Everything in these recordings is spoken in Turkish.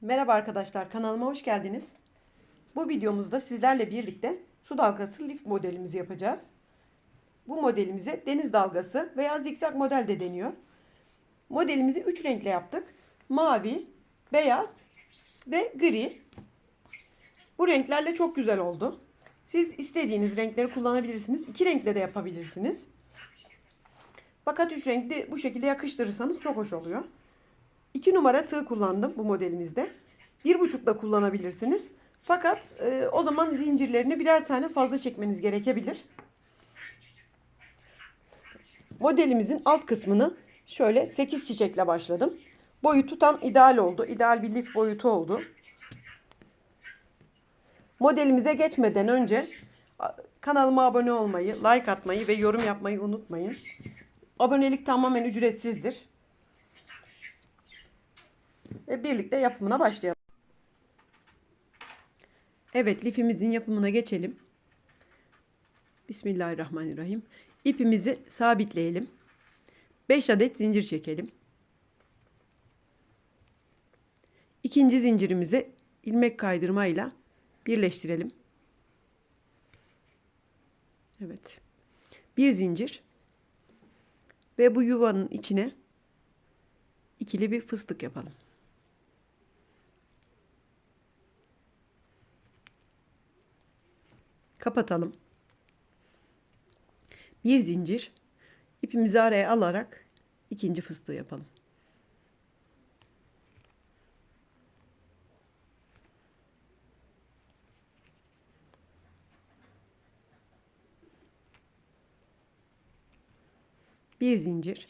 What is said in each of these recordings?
Merhaba arkadaşlar kanalıma hoş geldiniz. Bu videomuzda sizlerle birlikte su dalgası lif modelimizi yapacağız. Bu modelimize deniz dalgası veya zikzak model de deniyor. Modelimizi 3 renkle yaptık. Mavi, beyaz ve gri. Bu renklerle çok güzel oldu. Siz istediğiniz renkleri kullanabilirsiniz. İki renkle de yapabilirsiniz. Fakat üç renkli bu şekilde yakıştırırsanız çok hoş oluyor. 2 numara tığ kullandım bu modelimizde. Bir buçuk da kullanabilirsiniz. Fakat e, o zaman zincirlerini birer tane fazla çekmeniz gerekebilir. Modelimizin alt kısmını şöyle 8 çiçekle başladım. Boyu tam ideal oldu. İdeal bir lif boyutu oldu. Modelimize geçmeden önce kanalıma abone olmayı, like atmayı ve yorum yapmayı unutmayın. Abonelik tamamen ücretsizdir. Ve birlikte yapımına başlayalım. Evet lifimizin yapımına geçelim. Bismillahirrahmanirrahim. İpimizi sabitleyelim. 5 adet zincir çekelim. İkinci zincirimizi ilmek kaydırmayla birleştirelim. Evet. Bir zincir ve bu yuvanın içine ikili bir fıstık yapalım. Kapatalım. Bir zincir ipimizi araya alarak ikinci fıstığı yapalım. Bir zincir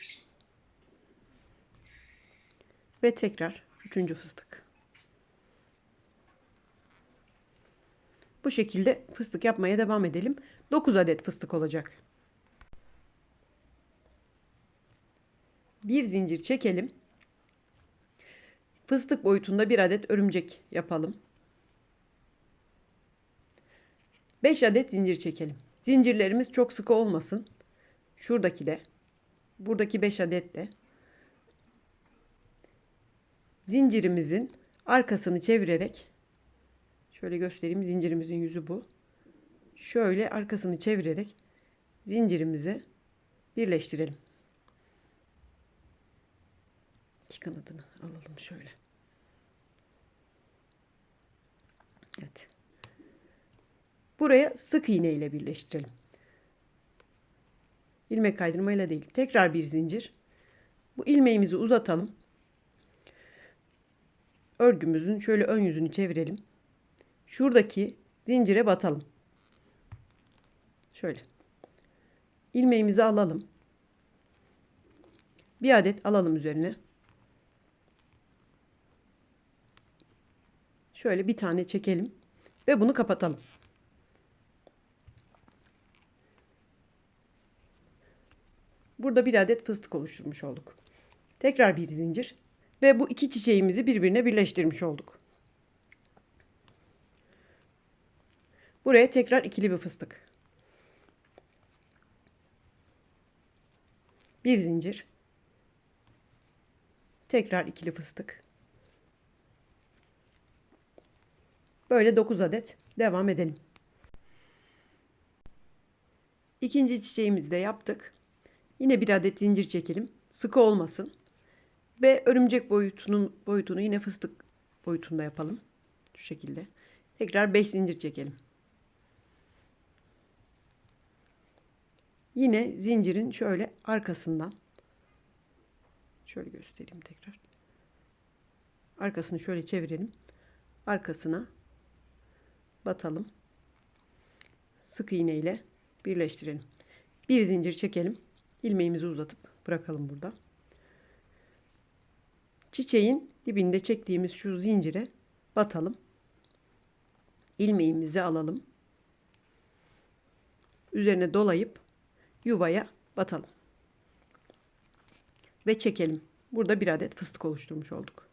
ve tekrar üçüncü fıstık. Bu şekilde fıstık yapmaya devam edelim. 9 adet fıstık olacak. Bir zincir çekelim. Fıstık boyutunda bir adet örümcek yapalım. 5 adet zincir çekelim. Zincirlerimiz çok sıkı olmasın. Şuradaki de, buradaki 5 adet de zincirimizin arkasını çevirerek Şöyle göstereyim. Zincirimizin yüzü bu. Şöyle arkasını çevirerek zincirimizi birleştirelim. İki kanadını alalım şöyle. Evet. Buraya sık iğne ile birleştirelim. İlmek kaydırmayla değil. Tekrar bir zincir. Bu ilmeğimizi uzatalım. Örgümüzün şöyle ön yüzünü çevirelim şuradaki zincire batalım. Şöyle. ilmeğimizi alalım. Bir adet alalım üzerine. Şöyle bir tane çekelim ve bunu kapatalım. Burada bir adet fıstık oluşturmuş olduk. Tekrar bir zincir ve bu iki çiçeğimizi birbirine birleştirmiş olduk. Buraya tekrar ikili bir fıstık. Bir zincir. Tekrar ikili fıstık. Böyle 9 adet devam edelim. İkinci çiçeğimizi de yaptık. Yine bir adet zincir çekelim. Sıkı olmasın. Ve örümcek boyutunun boyutunu yine fıstık boyutunda yapalım. Şu şekilde. Tekrar 5 zincir çekelim. Yine zincirin şöyle arkasından şöyle göstereyim tekrar. Arkasını şöyle çevirelim. Arkasına batalım. Sık iğne ile birleştirelim. Bir zincir çekelim. ilmeğimizi uzatıp bırakalım burada. Çiçeğin dibinde çektiğimiz şu zincire batalım. ilmeğimizi alalım. Üzerine dolayıp yuvaya batalım. Ve çekelim. Burada bir adet fıstık oluşturmuş olduk.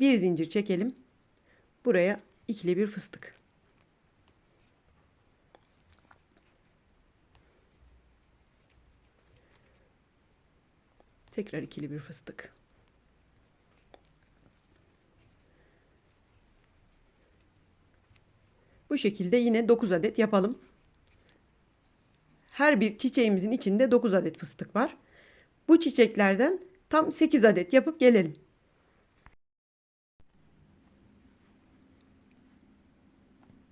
Bir zincir çekelim. Buraya ikili bir fıstık. Tekrar ikili bir fıstık. Bu şekilde yine 9 adet yapalım. Her bir çiçeğimizin içinde 9 adet fıstık var. Bu çiçeklerden tam 8 adet yapıp gelelim.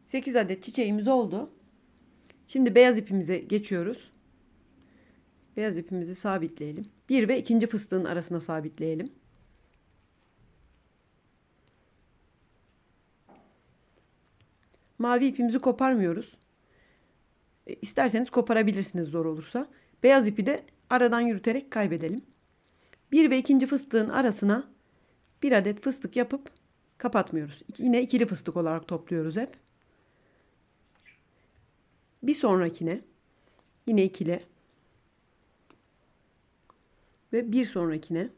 Sekiz adet çiçeğimiz oldu. Şimdi beyaz ipimize geçiyoruz. Beyaz ipimizi sabitleyelim. Bir ve ikinci fıstığın arasına sabitleyelim. Mavi ipimizi koparmıyoruz. İsterseniz koparabilirsiniz zor olursa. Beyaz ipi de aradan yürüterek kaybedelim. Bir ve ikinci fıstığın arasına bir adet fıstık yapıp kapatmıyoruz. Yine ikili fıstık olarak topluyoruz hep. Bir sonrakine yine ikili ve bir sonrakine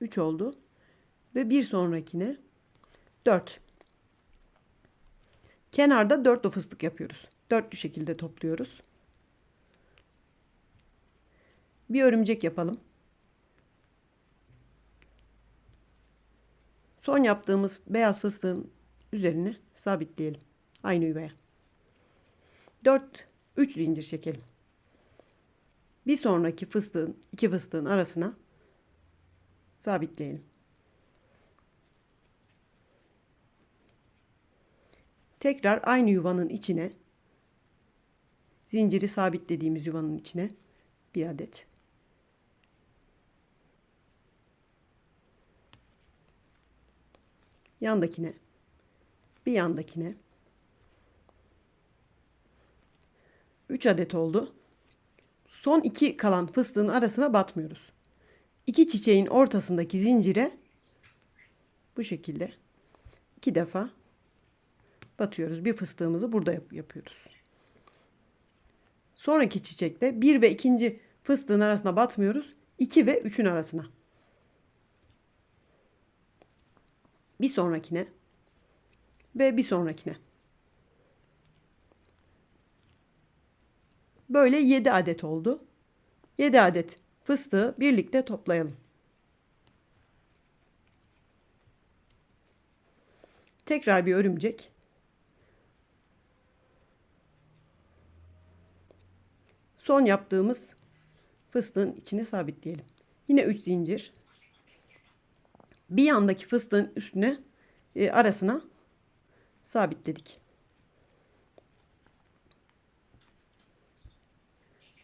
3 oldu ve bir sonrakine 4. Kenarda dörtlü fıstık yapıyoruz. Dörtlü şekilde topluyoruz. Bir örümcek yapalım. Son yaptığımız beyaz fıstığın üzerine sabitleyelim. Aynı yuvaya. 4 3 zincir çekelim. Bir sonraki fıstığın iki fıstığın arasına sabitleyelim. Tekrar aynı yuvanın içine zinciri sabitlediğimiz yuvanın içine bir adet yandakine bir yandakine 3 adet oldu. Son iki kalan fıstığın arasına batmıyoruz. İki çiçeğin ortasındaki zincire bu şekilde iki defa batıyoruz. Bir fıstığımızı burada yap yapıyoruz. Sonraki çiçekte bir ve ikinci fıstığın arasına batmıyoruz. 2 ve 3'ün arasına. Bir sonrakine ve bir sonrakine. Böyle 7 adet oldu. 7 adet fıstığı birlikte toplayalım. Tekrar bir örümcek. Son yaptığımız fıstığın içine sabitleyelim. Yine 3 zincir. Bir yandaki fıstığın üstüne e, arasına sabitledik.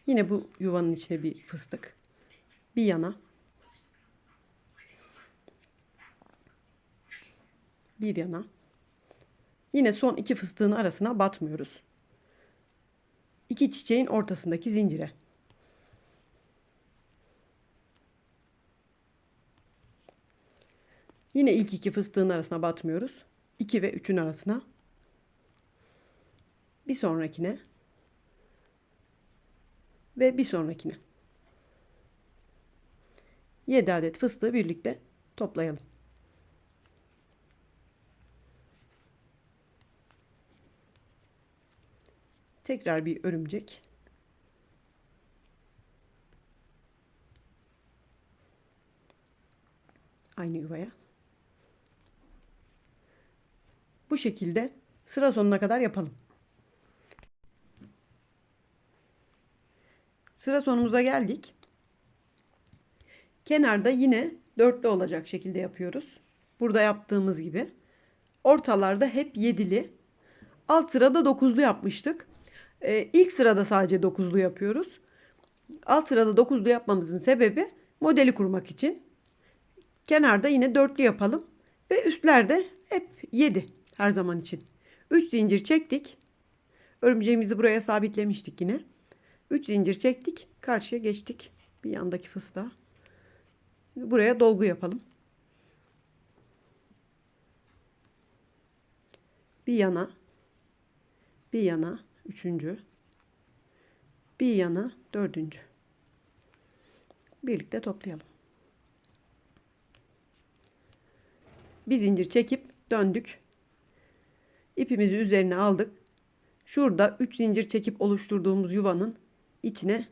Yine bu yuvanın içine bir fıstık. Bir yana. Bir yana. Yine son iki fıstığın arasına batmıyoruz. İki çiçeğin ortasındaki zincire. Yine ilk iki fıstığın arasına batmıyoruz. 2 ve 3'ün arasına. Bir sonrakine ve bir sonrakine. 7 adet fıstığı birlikte toplayalım. Tekrar bir örümcek. Aynı yuvaya. Bu şekilde sıra sonuna kadar yapalım. Sıra sonumuza geldik. Kenarda yine dörtlü olacak şekilde yapıyoruz. Burada yaptığımız gibi. Ortalarda hep yedili. Alt sırada dokuzlu yapmıştık. Ee, ilk sırada sadece dokuzlu yapıyoruz. Alt sırada dokuzlu yapmamızın sebebi modeli kurmak için. Kenarda yine dörtlü yapalım. Ve üstlerde hep yedi her zaman için. 3 zincir çektik. Örümceğimizi buraya sabitlemiştik yine. 3 zincir çektik. Karşıya geçtik. Bir yandaki fıstığa. Buraya dolgu yapalım. Bir yana. Bir yana. Üçüncü. Bir yana. Dördüncü. Birlikte toplayalım. Bir zincir çekip döndük. İpimizi üzerine aldık. Şurada 3 zincir çekip oluşturduğumuz yuvanın içine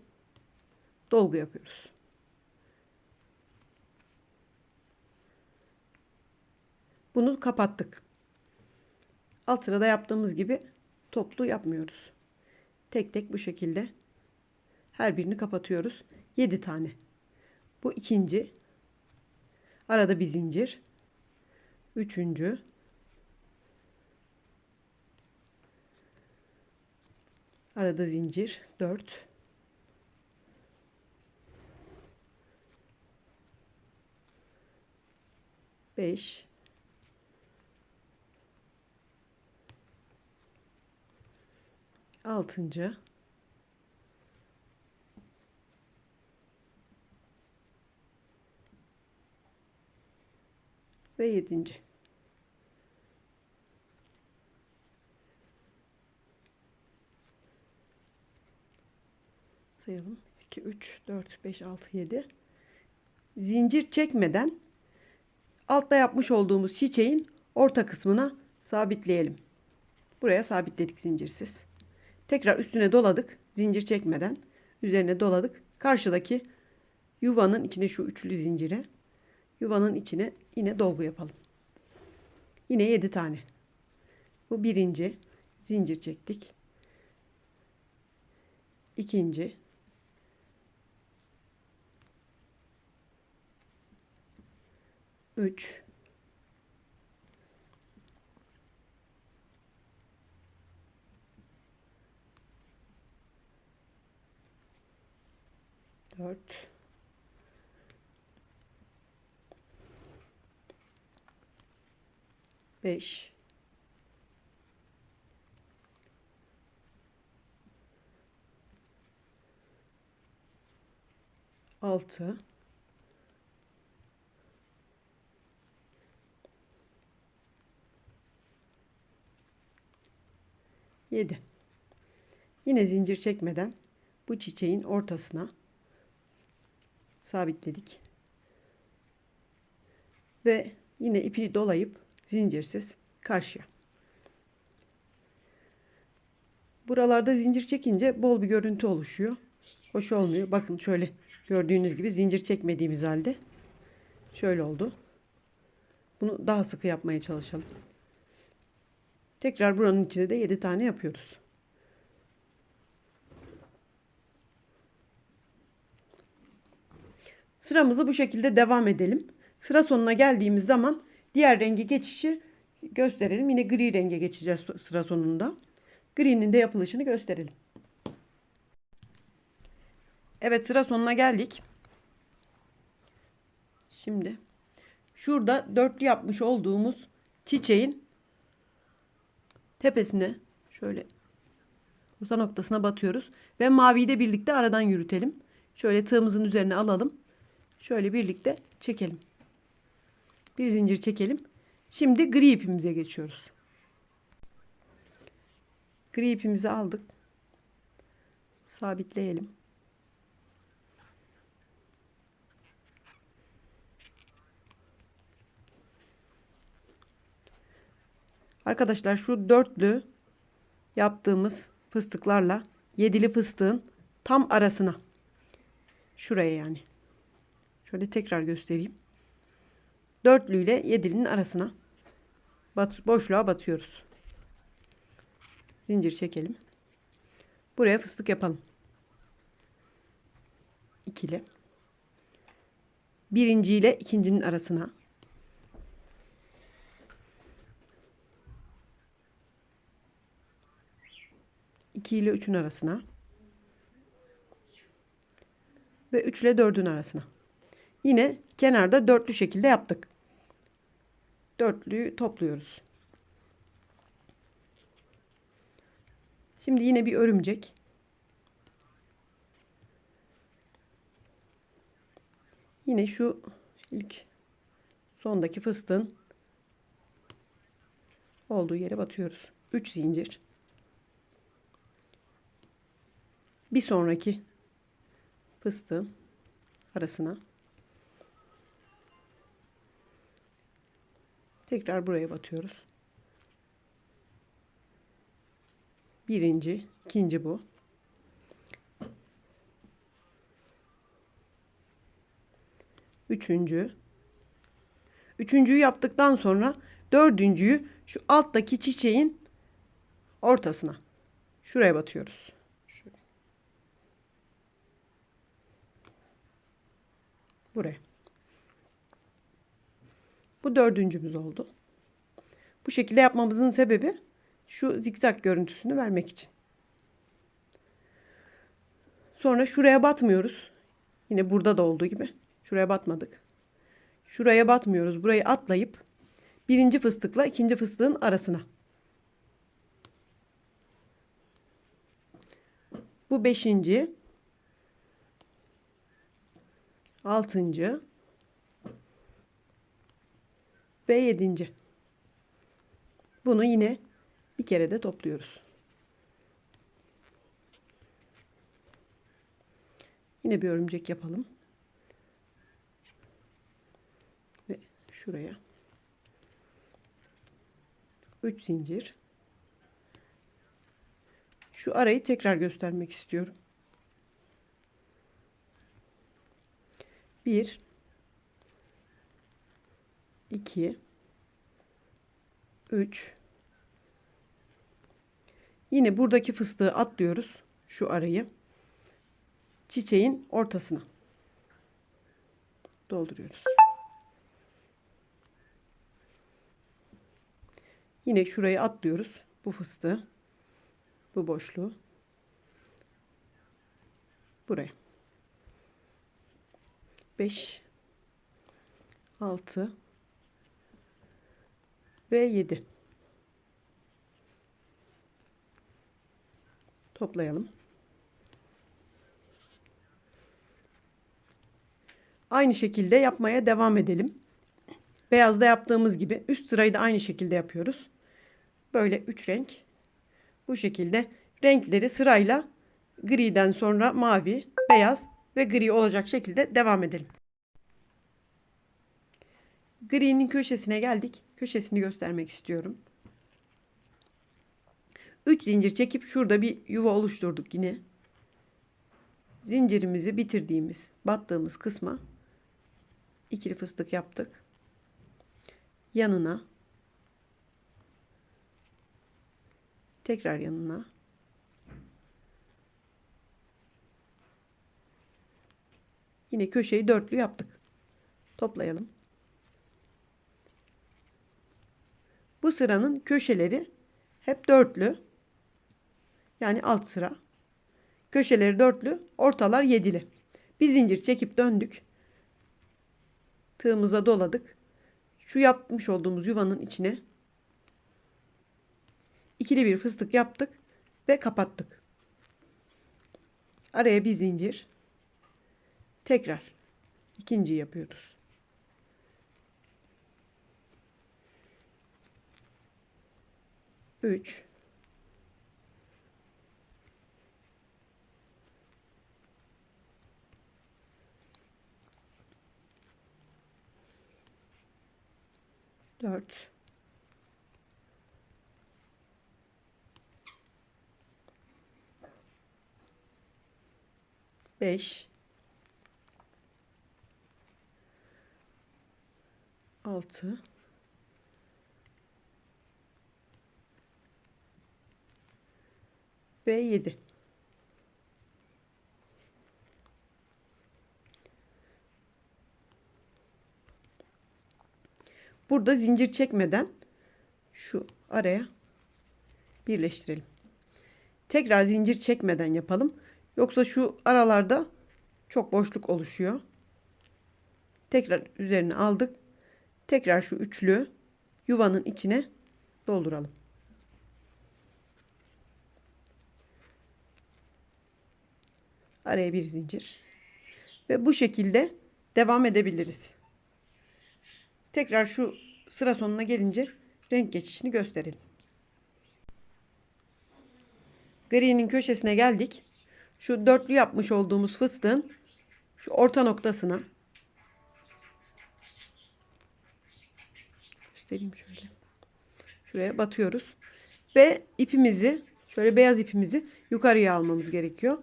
dolgu yapıyoruz. Bunu kapattık. Alt sırada yaptığımız gibi toplu yapmıyoruz. Tek tek bu şekilde her birini kapatıyoruz. 7 tane. Bu ikinci. Arada bir zincir. Üçüncü. Arada zincir. 4. Beş. Altıncı. Ve yedinci. sayalım. 2, 3, 4, 5, 6, 7. Zincir çekmeden altta yapmış olduğumuz çiçeğin orta kısmına sabitleyelim. Buraya sabitledik zincirsiz. Tekrar üstüne doladık. Zincir çekmeden üzerine doladık. Karşıdaki yuvanın içine şu üçlü zincire yuvanın içine yine dolgu yapalım. Yine 7 tane. Bu birinci zincir çektik. İkinci üç dört. Beş. Altı. Yedi. Yine zincir çekmeden bu çiçeğin ortasına sabitledik. Ve yine ipi dolayıp zincirsiz karşıya. Buralarda zincir çekince bol bir görüntü oluşuyor. Hoş olmuyor. Bakın şöyle gördüğünüz gibi zincir çekmediğimiz halde şöyle oldu. Bunu daha sıkı yapmaya çalışalım. Tekrar buranın içine de 7 tane yapıyoruz. Sıramızı bu şekilde devam edelim. Sıra sonuna geldiğimiz zaman diğer rengi geçişi gösterelim. Yine gri renge geçeceğiz sıra sonunda. Gri'nin de yapılışını gösterelim. Evet sıra sonuna geldik. Şimdi şurada dörtlü yapmış olduğumuz çiçeğin tepesine şöyle orta noktasına batıyoruz ve maviyi de birlikte aradan yürütelim. Şöyle tığımızın üzerine alalım. Şöyle birlikte çekelim. Bir zincir çekelim. Şimdi gri ipimize geçiyoruz. Gri ipimizi aldık. Sabitleyelim. Arkadaşlar şu dörtlü yaptığımız fıstıklarla yedili fıstığın tam arasına şuraya yani şöyle tekrar göstereyim. Dörtlü ile yedilinin arasına bat, boşluğa batıyoruz. Zincir çekelim. Buraya fıstık yapalım. İkili. Birinci ile ikincinin arasına 2 ile 3'ün arasına ve 3 ile 4'ün arasına. Yine kenarda dörtlü şekilde yaptık. Dörtlüyü topluyoruz. Şimdi yine bir örümcek. Yine şu ilk sondaki fıstığın olduğu yere batıyoruz. 3 zincir. bir sonraki fıstığın arasına tekrar buraya batıyoruz. Birinci, ikinci bu. Üçüncü. Üçüncüyü yaptıktan sonra dördüncüyü şu alttaki çiçeğin ortasına. Şuraya batıyoruz. Şöyle. Buraya. Bu dördüncümüz oldu. Bu şekilde yapmamızın sebebi şu zikzak görüntüsünü vermek için. Sonra şuraya batmıyoruz. Yine burada da olduğu gibi. Şuraya batmadık. Şuraya batmıyoruz. Burayı atlayıp birinci fıstıkla ikinci fıstığın arasına. Bu beşinci. Altıncı. Ve yedinci. Bunu yine bir kere de topluyoruz. Yine bir örümcek yapalım. Ve şuraya 3 zincir. Şu arayı tekrar göstermek istiyorum. 1 2 3 Yine buradaki fıstığı atlıyoruz. Şu arayı. Çiçeğin ortasına. Dolduruyoruz. Yine şurayı atlıyoruz. Bu fıstığı. Bu boşluğu. Buraya. 5 6 ve 7 toplayalım. Aynı şekilde yapmaya devam edelim. Beyazda yaptığımız gibi üst sırayı da aynı şekilde yapıyoruz. Böyle 3 renk. Bu şekilde renkleri sırayla griden sonra mavi, beyaz ve gri olacak şekilde devam edelim. Gri'nin köşesine geldik. Köşesini göstermek istiyorum. 3 zincir çekip şurada bir yuva oluşturduk yine. Zincirimizi bitirdiğimiz, battığımız kısma ikili fıstık yaptık. Yanına tekrar yanına Yine köşeyi dörtlü yaptık. Toplayalım. Bu sıranın köşeleri hep dörtlü. Yani alt sıra. Köşeleri dörtlü, ortalar yedili. Bir zincir çekip döndük. Tığımıza doladık. Şu yapmış olduğumuz yuvanın içine ikili bir fıstık yaptık ve kapattık. Araya bir zincir. Tekrar ikinci yapıyoruz. Üç. Dört. Beş. Altı. Ve yedi. Burada zincir çekmeden şu araya birleştirelim. Tekrar zincir çekmeden yapalım. Yoksa şu aralarda çok boşluk oluşuyor. Tekrar üzerine aldık. Tekrar şu üçlü yuvanın içine dolduralım. Araya bir zincir. Ve bu şekilde devam edebiliriz. Tekrar şu sıra sonuna gelince renk geçişini gösterelim. Gri'nin köşesine geldik. Şu dörtlü yapmış olduğumuz fıstığın şu orta noktasına göstereyim şöyle. Şuraya batıyoruz. Ve ipimizi şöyle beyaz ipimizi yukarıya almamız gerekiyor.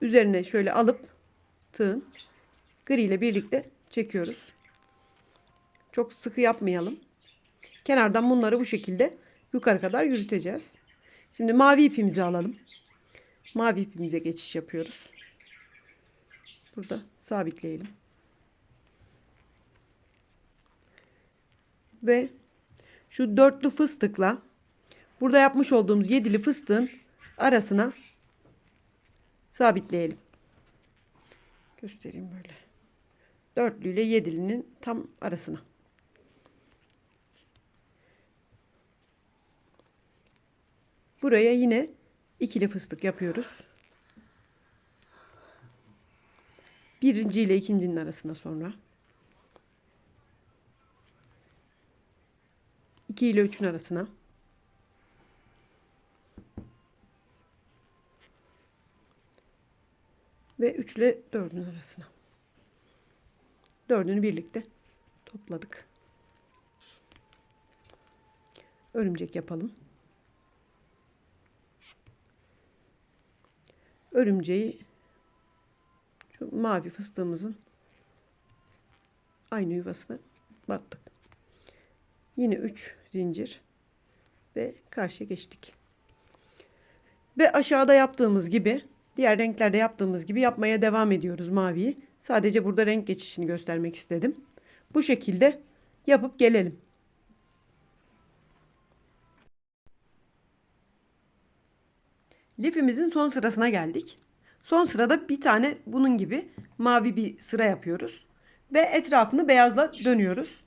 Üzerine şöyle alıp tığın gri ile birlikte çekiyoruz. Çok sıkı yapmayalım. Kenardan bunları bu şekilde yukarı kadar yürüteceğiz. Şimdi mavi ipimizi alalım. Mavi ipimize geçiş yapıyoruz. Burada sabitleyelim. Ve şu dörtlü fıstıkla burada yapmış olduğumuz yedili fıstığın arasına sabitleyelim. Göstereyim böyle. Dörtlü ile yedilinin tam arasına. Buraya yine ikili fıstık yapıyoruz. Birinci ile ikincinin arasına sonra. 2 ile 3'ün arasına. Ve 3 ile 4'ün arasına. Dördünü birlikte topladık. Örümcek yapalım. Örümceği şu mavi fıstığımızın aynı yuvasına battık. Yine 3 zincir ve karşıya geçtik. Ve aşağıda yaptığımız gibi diğer renklerde yaptığımız gibi yapmaya devam ediyoruz maviyi. Sadece burada renk geçişini göstermek istedim. Bu şekilde yapıp gelelim. Lifimizin son sırasına geldik. Son sırada bir tane bunun gibi mavi bir sıra yapıyoruz. Ve etrafını beyazla dönüyoruz.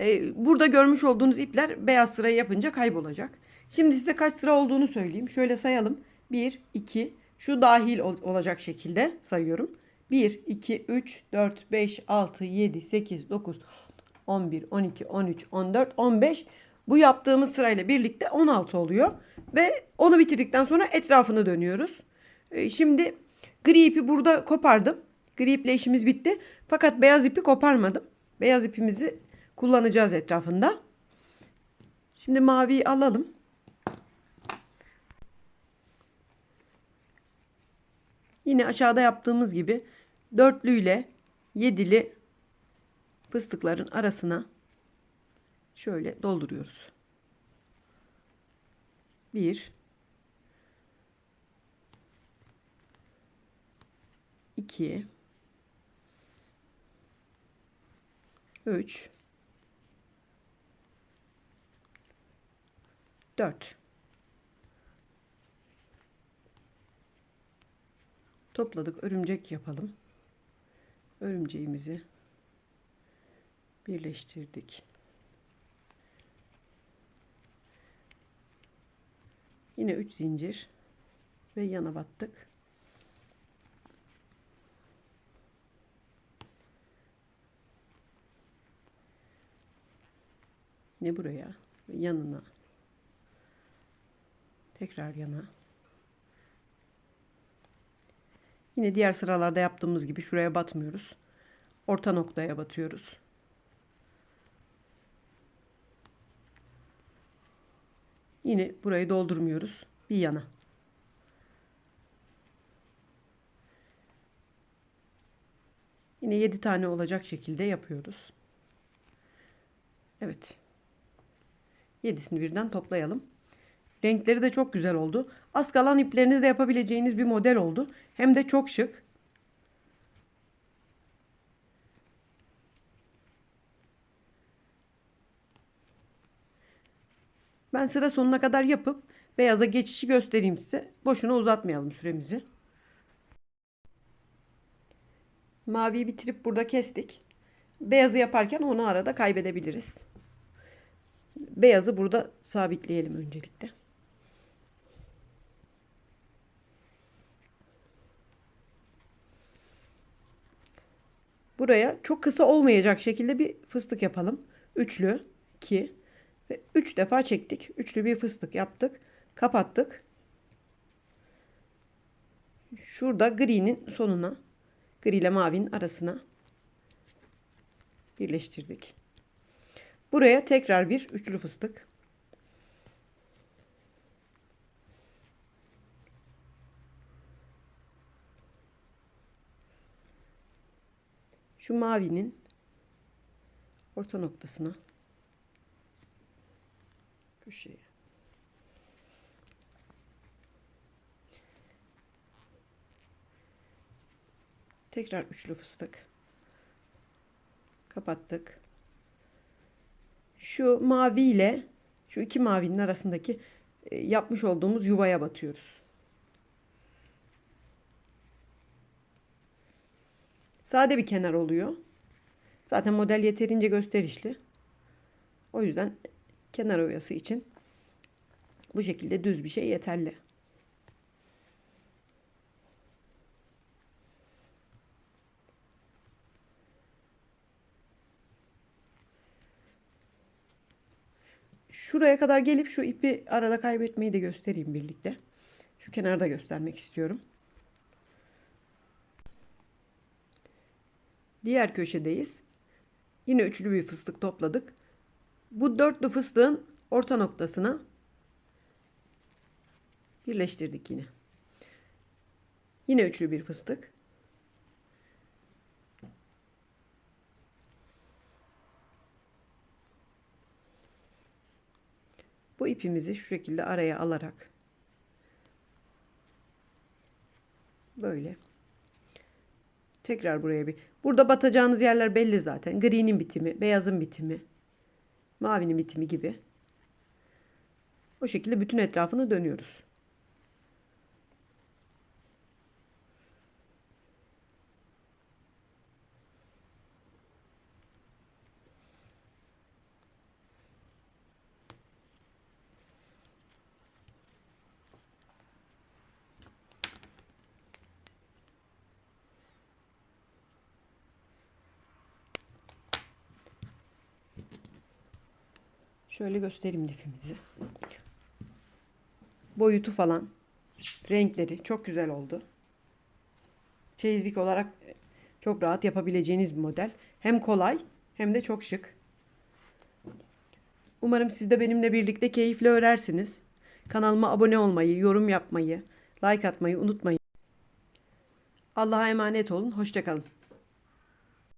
Ee, burada görmüş olduğunuz ipler beyaz sırayı yapınca kaybolacak. Şimdi size kaç sıra olduğunu söyleyeyim. Şöyle sayalım. 1, 2, şu dahil ol olacak şekilde sayıyorum. 1, 2, 3, 4, 5, 6, 7, 8, 9, 11, 12, 13, 14, 15. Bu yaptığımız sırayla birlikte 16 oluyor. Ve onu bitirdikten sonra etrafını dönüyoruz. Ee, şimdi gri ipi burada kopardım. Gri iple işimiz bitti. Fakat beyaz ipi koparmadım. Beyaz ipimizi kullanacağız etrafında. Şimdi maviyi alalım. Yine aşağıda yaptığımız gibi dörtlü ile yedili fıstıkların arasına şöyle dolduruyoruz. Bir, iki, üç, dört. Topladık. Örümcek yapalım. Örümceğimizi birleştirdik. Yine 3 zincir ve yana battık. Yine buraya ve yanına tekrar yana Yine diğer sıralarda yaptığımız gibi şuraya batmıyoruz. Orta noktaya batıyoruz. Yine burayı doldurmuyoruz. Bir yana. Yine 7 tane olacak şekilde yapıyoruz. Evet. 7'sini birden toplayalım. Renkleri de çok güzel oldu. Az kalan iplerinizle yapabileceğiniz bir model oldu. Hem de çok şık. Ben sıra sonuna kadar yapıp beyaza geçişi göstereyim size. Boşuna uzatmayalım süremizi. Maviyi bitirip burada kestik. Beyazı yaparken onu arada kaybedebiliriz. Beyazı burada sabitleyelim öncelikle. Buraya çok kısa olmayacak şekilde bir fıstık yapalım. Üçlü 2 ve 3 defa çektik. Üçlü bir fıstık yaptık. Kapattık. Şurada gri'nin sonuna gri ile mavinin arasına birleştirdik. Buraya tekrar bir üçlü fıstık. Şu mavinin orta noktasına köşeye. Tekrar üçlü fıstık. Kapattık. Şu mavi ile şu iki mavinin arasındaki e, yapmış olduğumuz yuvaya batıyoruz. Sade bir kenar oluyor. Zaten model yeterince gösterişli. O yüzden kenar oyası için bu şekilde düz bir şey yeterli. Şuraya kadar gelip şu ipi arada kaybetmeyi de göstereyim birlikte. Şu kenarda göstermek istiyorum. Diğer köşedeyiz. Yine üçlü bir fıstık topladık. Bu dörtlü fıstığın orta noktasına birleştirdik yine. Yine üçlü bir fıstık. Bu ipimizi şu şekilde araya alarak böyle tekrar buraya bir burada batacağınız yerler belli zaten. Gri'nin bitimi, beyazın bitimi, mavinin bitimi gibi. O şekilde bütün etrafını dönüyoruz. Şöyle göstereyim lifimizi. Boyutu falan, renkleri çok güzel oldu. Çeyizlik olarak çok rahat yapabileceğiniz bir model. Hem kolay hem de çok şık. Umarım siz de benimle birlikte keyifle örersiniz. Kanalıma abone olmayı, yorum yapmayı, like atmayı unutmayın. Allah'a emanet olun. Hoşçakalın.